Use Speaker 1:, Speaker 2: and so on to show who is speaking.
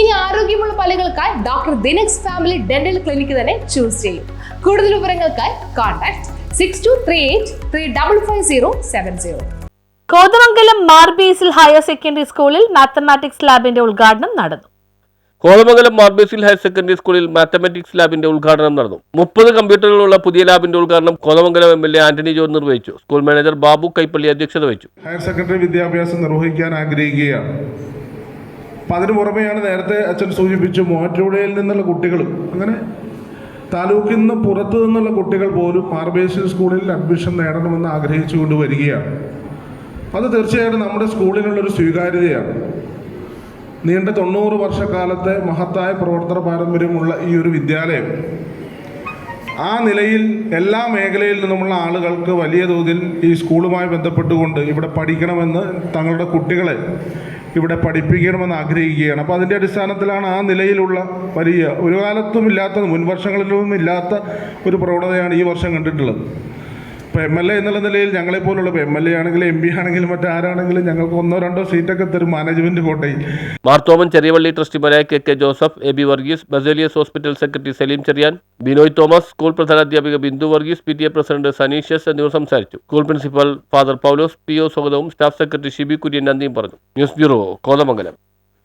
Speaker 1: ഇനി ആരോഗ്യമുള്ള പല്ലുകൾക്കായി ഡോക്ടർ ദിനക്സ് ഫാമിലി ഡെന്റൽ ക്ലിനിക്ക് തന്നെ ചൂസ് ചെയ്യും. കൂടുതൽ വിവരങ്ങൾക്കായി contact six two three eight three double five zero seven zero
Speaker 2: Kothamangalam മാർബീസിൽ higher secondary സ്കൂളിൽ മാത്തമാറ്റിക്സ് ലാബിന്റെ ഉദ്ഘാടനം നടന്നു.
Speaker 3: കോതമംഗലം മാർബേസിൽ ഹയർ സെക്കൻഡറി സ്കൂളിൽ മാത്തമാറ്റിക്സ് ലാബിന്റെ ഉദ്ഘാടനം നടന്നു. മുപ്പത് കമ്പ്യൂട്ടറുകളുള്ള പുതിയ ലാബിന്റെ ഉദ്ഘാടനം Kothamangalam M L A Antony George നിർവഹിച്ചു. സ്കൂൾ മാനേജർ ബാബു കൈപ്പള്ളി അധ്യക്ഷത വഹിച്ചു.
Speaker 4: ഹയർ സെക്കൻഡറി വിദ്യാഭ്യാസം നിർവഹിക്കാൻ ആഗ്രഹിക്കുകയാണ്. അപ്പം അതിന് പുറമെയാണ് നേരത്തെ അച്ഛൻ സൂചിപ്പിച്ചു മൂവാറ്റുപുഴയിൽ നിന്നുള്ള കുട്ടികൾ അങ്ങനെ താലൂക്കിൽ നിന്ന് പുറത്തു നിന്നുള്ള കുട്ടികൾ പോലും മാർബേസിൽ സ്കൂളിൽ അഡ്മിഷൻ നേടണമെന്ന് ആഗ്രഹിച്ചുകൊണ്ട് വരികയാണ്. അത് തീർച്ചയായിട്ടും നമ്മുടെ സ്കൂളിനുള്ളൊരു സ്വീകാര്യതയാണ്. നീണ്ട തൊണ്ണൂറ് വർഷക്കാലത്തെ മഹത്തായ പ്രവർത്തന പാരമ്പര്യമുള്ള ഈ ഒരു വിദ്യാലയം. ആ നിലയിൽ എല്ലാ മേഖലയിൽ നിന്നുമുള്ള ആളുകൾക്ക് വലിയ തോതിൽ ഈ സ്കൂളുമായി ബന്ധപ്പെട്ടുകൊണ്ട് ഇവിടെ പഠിക്കണമെന്ന് തങ്ങളുടെ കുട്ടികളെ ഇവിടെ പഠിപ്പിക്കണമെന്ന് ആഗ്രഹിക്കുകയാണ്. അപ്പോൾ അതിന്റെ അടിസ്ഥാനത്തിലാണ് ആ നിലയിലുള്ള വലിയ ഒരു കാലത്തും ഇല്ലാത്ത മുൻവർഷങ്ങളിലും ഇല്ലാത്ത ഒരു പ്രവണതയാണ് ഈ വർഷം കണ്ടിട്ടുള്ളത്. ഇപ്പോൾ എം എൽ എ എന്നുള്ള നിലയിൽ ഞങ്ങളെപ്പോലുള്ള എം എൽ എ ആണെങ്കിലും എം പി ആണെങ്കിലും മറ്റാരാണെങ്കിലും ഞങ്ങൾക്ക് ഒന്നോ രണ്ടോ സീറ്റൊക്കെ തരും മാനേജ്മെന്റ് കോട്ടയിൽ.
Speaker 3: Marthoman Cheriyavalli ട്രസ്റ്റിമാരായ K K Joseph A B Varghese Baselius hospital secretary Saleem Cherian Binoy Thomas school പ്രധാനാധ്യാപിക Bindu Varghese P T A president സനീഷ്യസ് എന്നിവർ സംസാരിച്ചു. School principal father Paulose P O സ്വാഗതവും സ്റ്റാഫ് സെക്രട്ടറി ഷിബി കുര്യൻ നന്ദിയും പറഞ്ഞു. News bureau Kothamangalam.